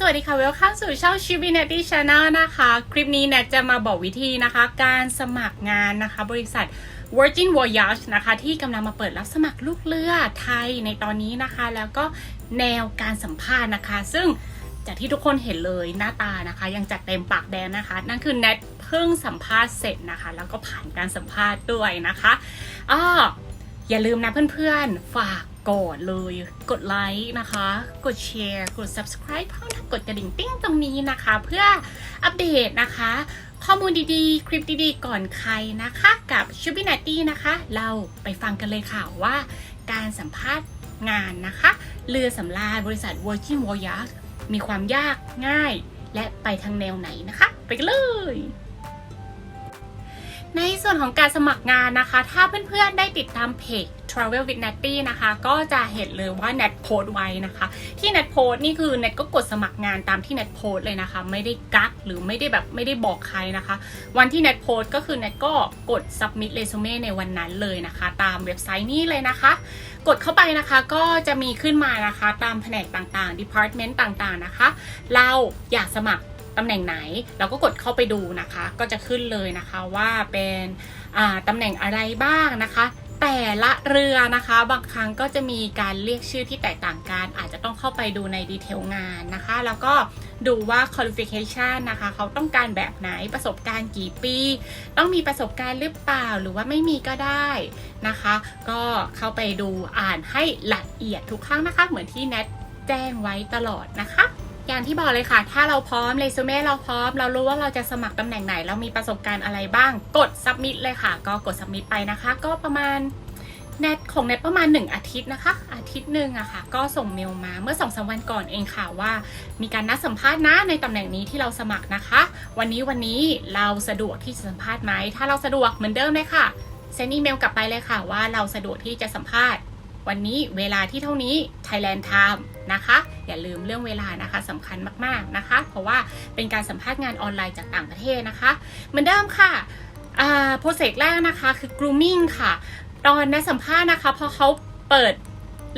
สวัสดีค่ะ Welcome สู่ช่อง s h i b i n e t t y Channel นะคะ คลิปนี้แนทจะมาบอกวิธีนะคะ การสมัครงานนะคะ บริษัท Virgin Voyage นะคะ ที่กำลังมาเปิดรับสมัครลูกเรือไทยในตอนนี้นะคะ แล้วก็แนวการสัมภาษณ์นะคะ ซึ่งจากที่ทุกคนเห็นเลยหน้าตานะคะ ยังจัดเต็มปากแดงนะคะ นั่นคือแนทเพิ่งสัมภาษณ์เสร็จนะคะ แล้วก็ผ่านการสัมภาษณ์ด้วยนะคะอ้ออย่าลืมนะเพื่อนๆ ฝาก กดเลย กดไลค์นะคะ กดแชร์ กด subscribe พร้อมทั้งกดกระดิ่งติ้งตรงนี้นะคะ เพื่ออัปเดตนะคะ ข้อมูลดีๆ คลิปดีๆ ก่อนใครนะคะกับชูบินาตี้นะคะ เราไปฟังกันเลยค่ะว่า การสัมภาษณ์งานนะคะ เรือสำราญบริษัท Virgin Voyage มีความยากง่าย และไปทางแนวไหนนะคะ ไปกันเลย ในส่วนของการสมัครงานนะคะ ถ้าเพื่อนๆได้ติดตามเพจ Travel with Natty นะคะ ก็จะเห็นเลยว่า Nat โพสไว้นะคะ ที่ Nat โพสนี่คือ Nat ก็กดสมัครงานตามที่ Nat โพสเลยนะคะ ไม่ได้กักหรือไม่ได้แบบไม่ได้บอกใครนะคะ วันที่ Nat โพสก็คือ Nat ก็กด submit resume ในวันนั้นเลยนะคะ ตามเว็บไซต์นี้เลยนะคะ กดเข้าไปนะคะก็จะมีขึ้นมานะคะ ตามแผนกต่างๆ department ต่างๆนะคะ เราอยากสมัคร ตำแหน่งไหน เราก็กดเข้าไปดูนะคะ ก็จะขึ้นเลยนะคะว่าเป็นตำแหน่งอะไรบ้างนะคะแต่ละเรือนะคะ บางครั้งก็จะมีการเรียกชื่อที่แตกต่างกัน อาจจะต้องเข้าไปดูในดีเทลงานนะคะ แล้วก็ดูว่า qualification นะคะ เขาต้องการแบบไหนประสบการณ์กี่ปี ต้องมีประสบการณ์หรือเปล่าหรือว่าไม่มีก็ได้นะคะ ก็เข้าไปดูอ่านให้ละเอียดทุกครั้งนะคะ เหมือนที่แนทแจ้งไว้ตลอดนะคะ อย่างที่บอกเลยค่ะ ถ้าเราพร้อมเรซูเม่เราพร้อม เรารู้ว่าเราจะสมัครตำแหน่งไหน เรามีประสบการณ์อะไรบ้าง กด submit เลยค่ะ ก็กด submit ไปนะคะ ก็ประมาณแนทของแนทประมาณ 1 อาทิตย์นะคะ อาทิตย์หนึ่งอะค่ะ ก็ส่งเมลมาเมื่อ2อสวันก่อนเองค่ะว่า มีการนัดสัมภาษณ์นะในตำแหน่งนี้ที่เราสมัครนะคะ วันนี้วันนี้เราสะดวกที่จะสัมภาษณ์ไหมถ้าเราสะดวกเหมือนเดิมเลยค่ะเซนอีเมลกลับไปเลยค่ะว่าเราสะดวกที่จะสัมภาษณ์ วันนี้เวลาที่เท่านี้ Thailand Time นะคะ อย่าลืมเรื่องเวลานะคะสำคัญมากๆนะคะ เพราะว่าเป็นการสัมภาษณ์งานออนไลน์จากต่างประเทศนะคะ เหมือนเดิมค่ะอ่าโปรเซสแรกนะคะคือ grooming ค่ะ ตอนในสัมภาษณ์นะคะ พอเขาเปิด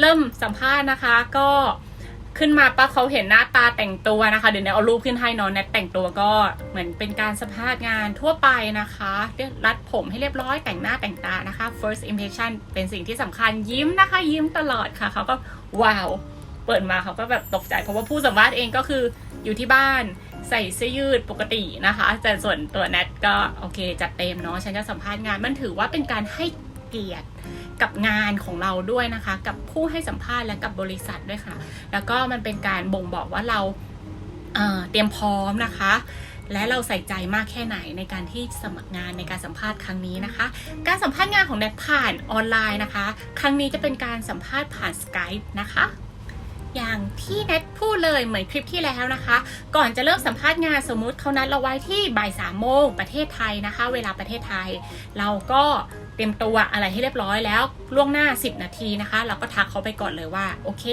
เริ่มสัมภาษณ์นะคะ ก็ขึ้นมาปั๊บเขาเห็นหน้าตาแต่งตัวนะคะ เดี๋ยวเนยเอารูปขึ้นให้เนอนแนทแต่งตัวก็เหมือนเป็นการสัมภาษณ์งานทั่วไปนะคะเรียกรัดผมให้เรียบร้อยแต่งหน้าแต่งตานะคะ first impression เป็นสิ่งที่สำคัญยิ้มนะคะ ยิ้มตลอดค่ะเขาก็ว้าว เปิดมาเขาก็แบบตกใจ เพราะว่าผู้สัมภาษณ์เองก็คืออยู่ที่บ้านใส่เสื้อยืดปกตินะคะ แต่ส่วนตัวแนทก็โอเคจัดเต็มเนาะฉันจะสัมภาษณ์งานมันถือว่าเป็นการให้เกียรติกับงานของเราด้วยนะคะ กับผู้ให้สัมภาษณ์และกับบริษัทด้วยค่ะ แล้วก็มันเป็นการบ่งบอกว่าเราเเตรียมพร้อมนะคะ และเราใส่ใจมากแค่ไหนในการที่สมัครงานในการสัมภาษณ์ครั้งนี้นะคะ การสัมภาษณ์งานของแนทผ่านออนไลน์นะคะ ครั้งนี้จะเป็นการสัมภาษณ์ผ่าน Skype นะคะ อย่างที่แนทพูดเลยเหมือนคลิปที่แล้วนะคะ ก่อนจะเริ่มสัมภาษณ์งานสมมุติเขานัดเราไว้ที่บ่ายสามโมงประเทศไทยนะคะ เวลาประเทศไทย เราก็เตรียมตัวอะไรให้เรียบร้อยแล้วล่วงหน้า 10 นาทีนะคะ เราก็ทักเขาไปก่อนเลยว่าโอเค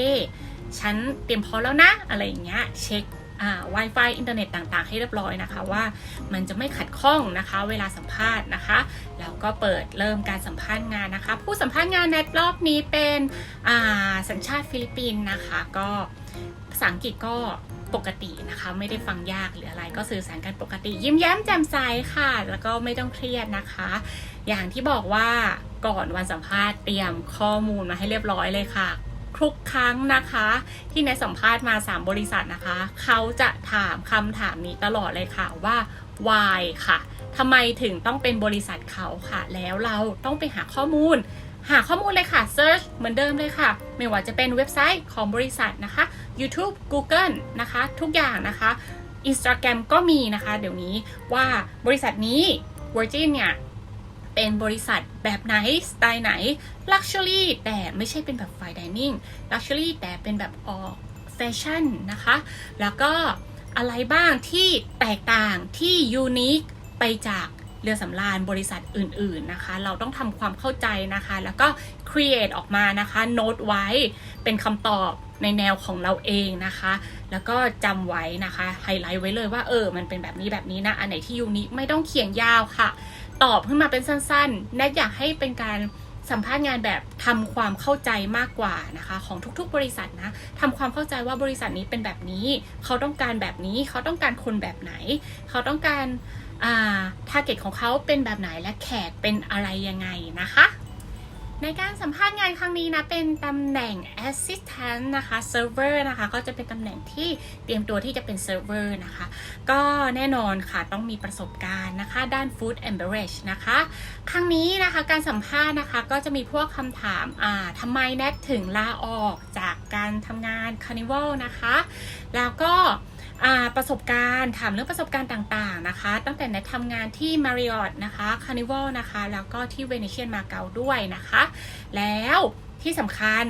ฉันเตรียมพร้อมแล้วนะ อะไรอย่างเงี้ยเช็ค Wi-Fi อินเทอร์เน็ตต่างๆ ให้เรียบร้อยนะคะว่ามันจะไม่ขัดข้องนะคะ เวลาสัมภาษณ์นะคะแล้วก็เปิดเริ่มการสัมภาษณ์งานนะคะ ผู้สัมภาษณ์งานในรอบนี้เป็นอ่าสัญชาติฟิลิปปินส์นะคะก็ภาษาอังกฤษก็ปกตินะคะไม่ได้ฟังยากหรืออะไรก็สื่อสารกันปกติ ยิ้มแย้มแจ่มใสค่ะ แล้วก็ไม่ต้องเครียดนะคะ อย่างที่บอกว่าก่อนวันสัมภาษณ์เตรียมข้อมูลมาให้เรียบร้อยเลยค่ะ ทุกครั้งนะคะ ที่ในสัมภาษณ์มา 3 บริษัทนะคะ เขาจะถามคำถามนี้ตลอดเลยค่ะว่า why ค่ะทำไมถึงต้องเป็นบริษัทเขาค่ะ แล้วเราต้องไปหาข้อมูล หาข้อมูลเลยค่ะ search เหมือนเดิมเลยค่ะ ไม่ว่าจะเป็นเว็บไซต์ของบริษัทนะคะ YouTube Google นะคะ ทุกอย่างนะคะ Instagram ก็มีนะคะ เดี๋ยวนี้ว่าบริษัทนี้ Virgin เนี่ย เป็นบริษัทแบบไหน สไตล์ไหน Luxury แต่ไม่ใช่เป็นแบบ Fine Dining Luxury แต่เป็นแบบออกแฟชั่นนะคะ แล้วก็อะไรบ้างที่แตกต่างที่ยูนิคไปจากเรือสำราญบริษัทอื่นๆนะคะ เราต้องทำความเข้าใจนะคะ แล้วก็ create ออกมานะคะโน้ตไว้เป็นคำตอบในแนวของเราเองนะคะ แล้วก็จำไว้นะคะไฮไลท์ไว้เลยว่าเออ มันเป็นแบบนี้แบบนี้นะ อันไหนที่ยูนิคไม่ต้องเขียนยาวค่ะ ตอบขึ้นมาเป็นสั้นๆ แนทอยากให้เป็นการสัมภาษณ์งานแบบทำความเข้าใจมากกว่านะคะ ของทุกๆ บริษัทนะทำความเข้าใจว่าบริษัทนี้เป็นแบบนี้ เขาต้องการแบบนี้ เขาต้องการคนแบบไหน เขาต้องการอ่าทาร์เก็ตของเขาเป็นแบบไหนและแขกเป็นอะไรยังไงนะคะ ในการสัมภาษณ์งานครั้งนี้นะ เป็นตำแหน่ง assistant นะคะ server นะคะ ก็จะเป็นตำแหน่งที่เตรียมตัวที่จะเป็น server นะคะ ก็แน่นอนค่ะต้องมีประสบการณ์นะคะ ด้าน food and beverage นะคะ ครั้งนี้นะคะการสัมภาษณ์นะคะ ก็จะมีพวกคำถามอ่าทำไมแนทถึงลาออกจากการทำงาน Carnival นะคะ แล้วก็ ประสบการณ์ถามเรื่องประสบการณ์ต่างๆนะคะ ตั้งแต่แนททำงานที่ Marriott นะคะ Carnival นะคะ แล้วก็ที่ Venetian Macau ด้วยนะคะ แล้วที่สำคัญ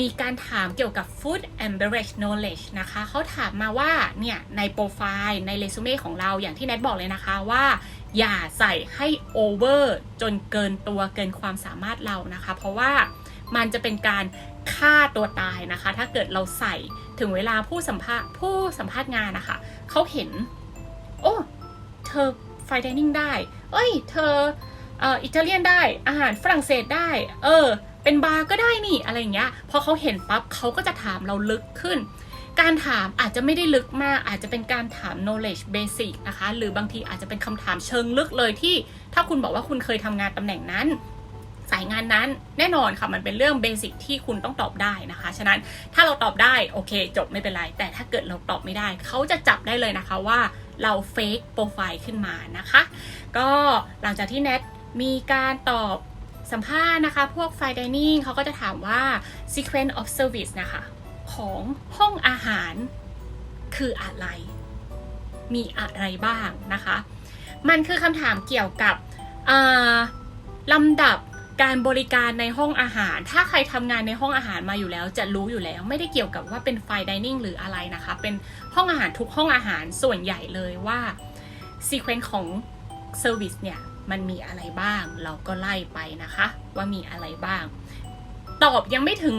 มีการถามเกี่ยวกับ food and beverage knowledge นะคะ เขาถามมาว่า เนี่ย ในโปรไฟล์ในเรซูเม่ของเราอย่างที่แนทบอกเลยนะคะว่า อย่าใส่ให้ over จนเกินตัวเกินความสามารถเรานะคะ เพราะว่า มันจะเป็นการฆ่าตัวตายนะคะ ถ้าเกิดเราใส่ถึงเวลาผู้สัมภาษณ์ผู้สัมภาษณ์งานนะคะเขาเห็น โอ้เธอไฟดิเนิ่งได้ เอ้ย เธอเอ่ออิตาเลียนได้อาหารฝรั่งเศสได้ เออ เป็นบาร์ก็ได้นี่อะไรอย่างเงี้ยพอเขาเห็นปั๊บเขาก็จะถามเราลึกขึ้น การถามอาจจะไม่ได้ลึกมาก อาจจะเป็นการถาม knowledge basic นะคะ หรือบางทีอาจจะเป็นคำถามเชิงลึกเลยที่ ถ้าคุณบอกว่าคุณเคยทำงานตำแหน่งนั้น สายงานนั้นแน่นอนค่ะมันเป็นเรื่องเบสิกที่คุณต้องตอบได้นะคะ ฉะนั้นถ้าเราตอบได้โอเค จบไม่เป็นไร แต่ถ้าเกิดเราตอบไม่ได้ เขาจะจับได้เลยนะคะว่าเราเฟกโปรไฟล์ขึ้นมานะคะ ก็หลังจากที่แนทมีการตอบสัมภาษณ์นะคะ พวกไฟดิเนิ่งเขาก็จะถามว่า sequence of service นะคะ ของห้องอาหารคืออะไร มีอะไรบ้างนะคะ มันคือคำถามเกี่ยวกับลำดับ การบริการในห้องอาหาร ถ้าใครทำงานในห้องอาหารมาอยู่แล้ว จะรู้อยู่แล้ว ไม่ได้เกี่ยวกับว่าเป็นไฟดิเนิ่งหรืออะไรนะคะ เป็นห้องอาหารทุกห้องอาหารส่วนใหญ่เลยว่าซีเควนต์ของเซอร์วิสเนี่ยมันมีอะไรบ้าง เราก็ไล่ไปนะคะ ว่ามีอะไรบ้าง ตอบยังไม่ถึง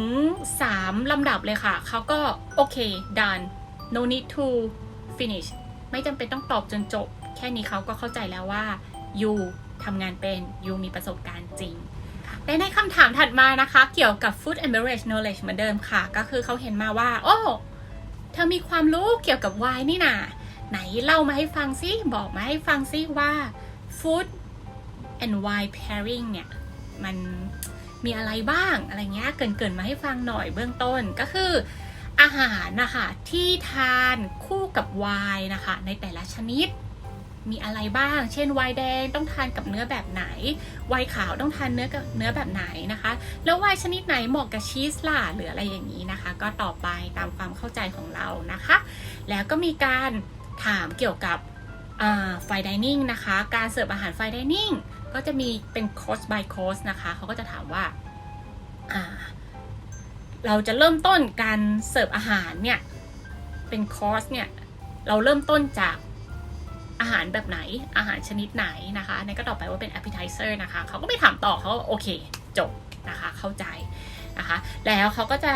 3 ลำดับเลยค่ะ เขาก็โอเค done no need to finish ไม่จำเป็นต้องตอบจนจบ แค่นี้เขาก็เข้าใจแล้วว่า you ทำงานเป็น you มีประสบการณ์จริง และในคำถามถัดมานะคะ เกี่ยวกับ food and beverage knowledge เหมือนเดิมค่ะ ก็คือเขาเห็นมาว่า โอ้เธอมีความรู้เกี่ยวกับไวน์นี่นาไหนเล่ามาให้ฟังซิบอกมาให้ฟังซิว่า food and wine pairing เนี่ย มันมีอะไรบ้างอะไรเงี้ยเกรินมาให้ฟังหน่อยเบื้องต้นก็คืออาหารนะคะที่ทานคู่กับไวน์นะคะในแต่ละชนิด มีอะไรบ้าง เช่นไวน์แดงต้องทานกับเนื้อแบบไหน ไวน์ขาวต้องทานเนื้อกับเนื้อแบบไหนนะคะ แล้วไวน์ชนิดไหนเหมาะกับชีสล่ะหรืออะไรอย่างนี้นะคะ ก็ต่อไปตามความเข้าใจของเรานะคะ แล้วก็มีการถามเกี่ยวกับไฟดิเนิ่งนะคะ การเสิร์ฟอาหารไฟดิเนิ่งก็จะมีเป็น course by course นะคะ เขาก็จะถามว่า เราจะเริ่มต้นการเสิร์ฟอาหารเนี่ย เป็นคอร์สเนี่ย เราเริ่มต้นจาก อาหารแบบไหนอาหารชนิดไหนนะคะในนก็ต่อไปว่าเป็น appetizer นะคะเขาก็ไม่ถามต่อเขาโอเคจบนะคะเข้าใจนะคะแล้วเขาก็จะ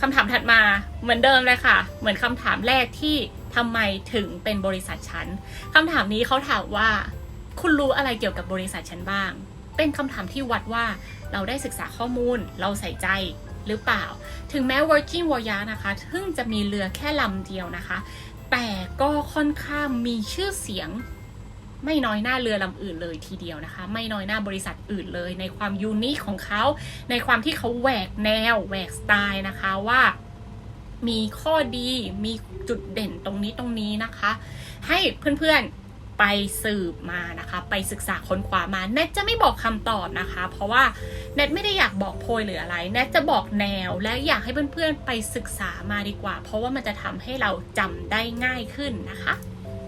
คำถามถัดมาเหมือนเดิมเลยค่ะ เหมือนคำถามแรกที่ทำไมถึงเป็นบริษัทฉันคำถามนี้เขาถามว่าคุณรู้อะไรเกี่ยวกับบริษัทฉันบ้าง เป็นคำถามที่วัดว่าเราได้ศึกษาข้อมูล เราใส่ใจหรือเปล่า ถึงแม้ Virgin Voyage นะคะซึ่งจะมีเรือแค่ลำเดียวนะคะ แต่ก็ค่อนข้างมีชื่อเสียงไม่น้อยหน้าเรือลำอื่นเลยทีเดียวนะคะ ไม่น้อยหน้าบริษัทอื่นเลย ในความยูนิคของเขา ในความที่เขาแหวกแนวแหวกสไตล์นะคะว่ามีข้อดีมีจุดเด่นตรงนี้ตรงนี้นะคะ ให้เพื่อนๆ ไปสืบมานะคะ ไปศึกษาค้นคว้ามาเน็ตจะไม่บอกคำตอบนะคะ เพราะว่าเน็ตไม่ได้อยากบอกโพยหรืออะไรเน็ตจะบอกแนวและอยากให้เพื่อนๆไปศึกษามาดีกว่า เพราะว่ามันจะทำให้เราจำได้ง่ายขึ้นนะคะ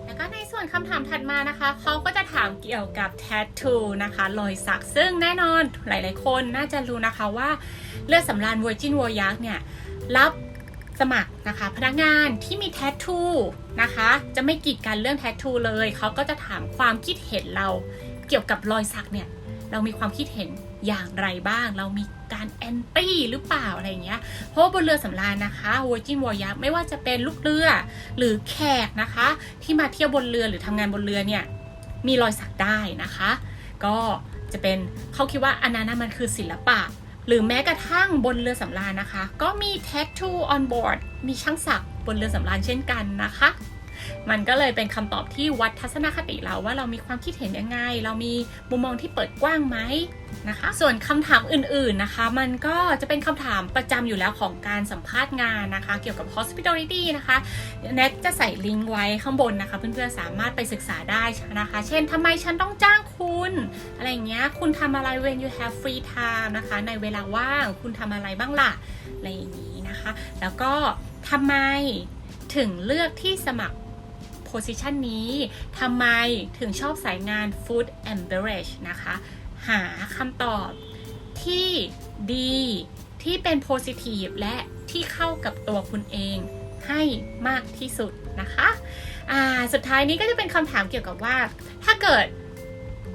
แล้วก็ในส่วนคำถามถัดมานะคะ เขาก็จะถามเกี่ยวกับ tattoo นะคะรอยสักซึ่งแน่นอนหลายๆคนน่าจะรู้นะคะว่าเลือดสำราญ Virgin Voyage เนี่ยรับ สมัครนะคะ พนักงานที่มี tattoo นะคะ จะไม่กีดกันเรื่อง tattoo เลย เขาก็จะถามความคิดเห็นเราเกี่ยวกับรอยสักเนี่ย เรามีความคิดเห็นอย่างไรบ้าง เรามีการแอนตี้หรือเปล่าอะไรเงี้ย เพราะบนเรือสำราญนะคะ Virgin Voyage ไม่ว่าจะเป็นลูกเรือหรือแขกนะคะ ที่มาเที่ยวบนเรือหรือทำงานบนเรือเนี่ยมีรอยสักได้นะคะ ก็จะเป็นเขาคิดว่าอันนั้นมันคือศิลปะ หรือแม้กระทั่งบนเรือสำราญนะคะ ก็มี tattoo on board มีช่างศักด์บนเรือสำราญเช่นกันนะคะ มันก็เลยเป็นคำตอบที่วัดทัศนคติเราว่าเรามีความคิดเห็นยังไง เรามีมุมมองที่เปิดกว้างไหมนะคะ ส่วนคำถามอื่นๆนะคะ มันก็จะเป็นคำถามประจำอยู่แล้วของการสัมภาษณ์งานนะคะ เกี่ยวกับ hospitality นะคะแนทจะใส่ลิงก์ไว้ข้างบนนะคะ เพื่อนๆสามารถไปศึกษาได้นะคะ เช่นทำไมฉันต้องจ้างคุณ อะไรเงี้ยคุณทำอะไร when you have free time นะคะ ในเวลาว่างคุณทำอะไรบ้างล่ะอะไรอย่างนี้นะคะ แล้วก็ทำไมถึงเลือกที่สมัคร position นี้ทำไมถึงชอบสายงาน food and beverage นะคะ หาคำตอบที่ดีที่เป็น positive และที่เข้ากับตัวคุณเองให้มากที่สุดนะคะอ่าสุดท้ายนี้ก็จะเป็นคำถามเกี่ยวกับว่า ถ้าเกิด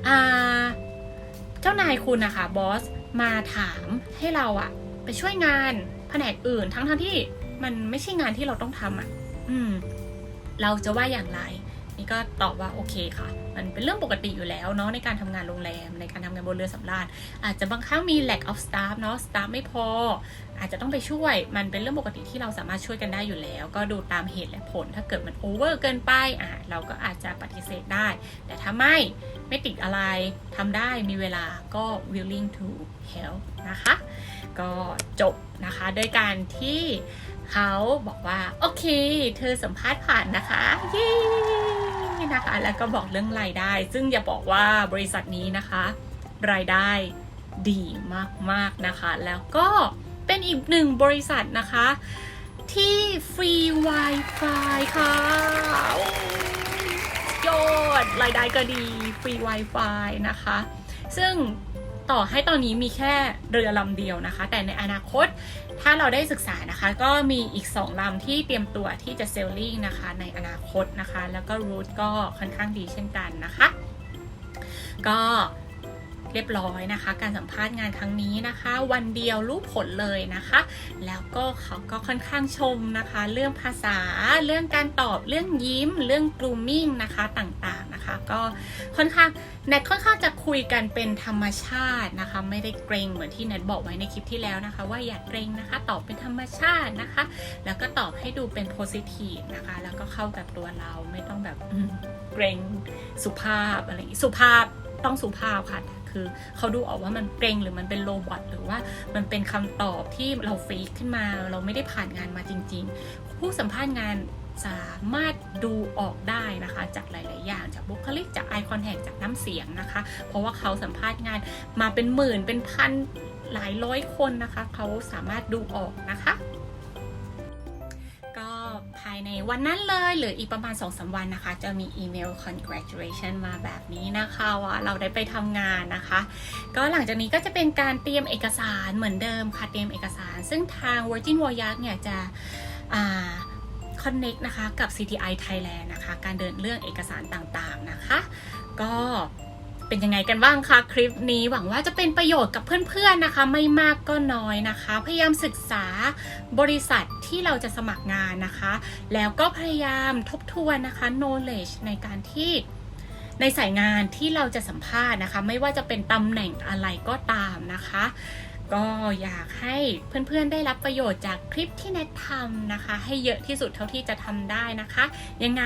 อ่าเจ้านายคุณนะคะบอสมาถามให้เราอะไปช่วยงานแผนกอื่นทั้งทั้งที่มันไม่ใช่งานที่เราต้องทำอะอืม เราจะว่าอย่างไร นี่ก็ตอบว่าโอเคค่ะ มันเป็นเรื่องปกติอยู่แล้วเนาะในการทำงานโรงแรมในการทำงานบนเรือสำราญอาจจะบางครั้งมี lack of staff เนาะ staff ไม่พอ อาจจะต้องไปช่วย มันเป็นเรื่องปกติที่เราสามารถช่วยกันได้อยู่แล้ว ก็ดูตามเหตุและผล ถ้าเกิดมัน over เกินไปอะเราก็อาจจะปฏิเสธได้ แต่ถ้าไม่ไม่ติดอะไรทำได้มีเวลาก็ willing to help นะคะ ก็จบนะคะด้วยการที่ เขาบอกว่า โอเค เธอสัมภาษณ์ผ่านนะคะเย้นะคะ แล้วก็บอกเรื่องรายได้ ซึ่งอย่าบอกว่าบริษัทนี้นะคะ รายได้ดีมากๆนะคะ แล้วก็เป็นอีกหนึ่งบริษัทนะคะ ที่ฟรี Wi-Fi ค่ะโอ้ยยอดรายได้ก็ดีฟรี Wi-Fi นะคะ ซึ่ง ต่อให้ตอนนี้มีแค่เรือลำเดียวนะคะ แต่ในอนาคตถ้าเราได้ศึกษานะคะ ก็มีอีก 2 ลำที่เตรียมตัวที่จะเซลลิงนะคะในอนาคตนะคะ แล้วก็รูทก็ค่อนข้างดีเช่นกันนะคะ ก็ เรียบร้อยนะคะ การสัมภาษณ์งานครั้งนี้นะคะ วันเดียวรู้ผลเลยนะคะ แล้วก็เขาก็ค่อนข้างชมนะคะ เรื่องภาษาเรื่องการตอบเรื่องยิ้ม เรื่อง grooming นะคะต่างๆนะคะ ก็ค่อนข้างแนทค่อนข้างจะคุยกันเป็นธรรมชาตินะคะ ไม่ได้เกรงเหมือนที่แนทบอกไว้ในคลิปที่แล้วนะคะ ว่าอย่าเกรงนะคะ ตอบเป็นธรรมชาตินะคะ แล้วก็ตอบให้ดูเป็น positive นะคะ แล้วก็เข้ากับตัวเราไม่ต้องแบบเกรงสุภาพอะไรอย่างงี้สุภาพต้องสุภาพค่ะ คือเขาดูออกว่ามันเกรงหรือมันเป็นโรบอทหรือว่ามันเป็นคำตอบที่เราฟรีกขึ้นมา เราไม่ได้ผ่านงานมาจริง ๆ ผู้สัมภาษณ์งานสามารถดูออกได้นะคะ จากหลาย ๆ อย่างจากบุคลิกจาก eye contact จากน้ำเสียงนะคะ เพราะว่าเขาสัมภาษณ์งานมาเป็นหมื่นเป็นพันหลายร้อยคนนะคะ เขาสามารถดูออกนะคะายในวันนั้นเลยหรืออีกประมาณ2อสวันนะคะ จะมีอีเมล congratulation มาแบบนี้นะคะว่าเราได้ไปทำงานนะคะ ก็หลังจากนี้ก็จะเป็นการเตรียมเอกสารเหมือนเดิมค่ะเตรียมเอกสาร ซึ่งทาง Virgin Voyage เนี่ยจะอ่า connect นะคะกับ CTI Thailand นะคะ การเดินเรื่องเอกสารต่างๆนะคะ ก็ เป็นยังไงกันบ้างคะคลิปนี้หวังว่าจะเป็นประโยชน์กับเพื่อนๆนะคะ ไม่มากก็น้อยนะคะ พยายามศึกษาบริษัทที่เราจะสมัครงานนะคะ แล้วก็พยายามทบทวนนะคะ knowledge ในการที่ในสายงานที่เราจะสัมภาษณ์นะคะ ไม่ว่าจะเป็นตำแหน่งอะไรก็ตามนะคะ ก็อยากให้เพื่อนๆได้รับประโยชน์จากคลิปที่แนททำนะคะ ให้เยอะที่สุดเท่าที่จะทำได้นะคะ ยังไง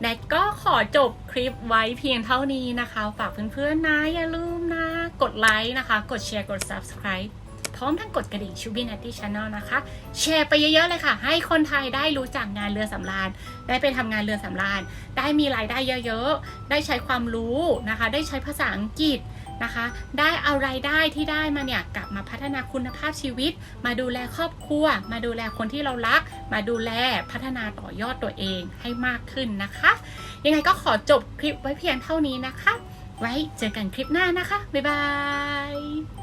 แนทก็ขอจบคลิปไว้เพียงเท่านี้นะคะ ฝากเพื่อนๆนะอย่าลืมนะ กดไลค์นะคะ กดแชร์กด subscribe พร้อมทั้งกดกระดิ่งชูบิน n นตี้ช n แนลนะคะ แชร์ไปเยอะๆเลยค่ะ ให้คนไทยได้รู้จักงานเรือสำราญ ได้ไปทำงานเรือสำราญ ได้มีรายได้เยอะๆ ได้ใช้ความรู้นะคะ ได้ใช้ภาษาอังกฤษ นะคะ ได้เอารายได้ที่ได้มาเนี่ยกลับมาพัฒนาคุณภาพชีวิต มาดูแลครอบครัว มาดูแลคนที่เรารัก มาดูแลพัฒนาต่อยอดตัวเองให้มากขึ้นนะคะ ยังไงก็ขอจบคลิปไว้เพียงเท่านี้นะคะ ไว้เจอกันคลิปหน้านะคะ บ๊ายบาย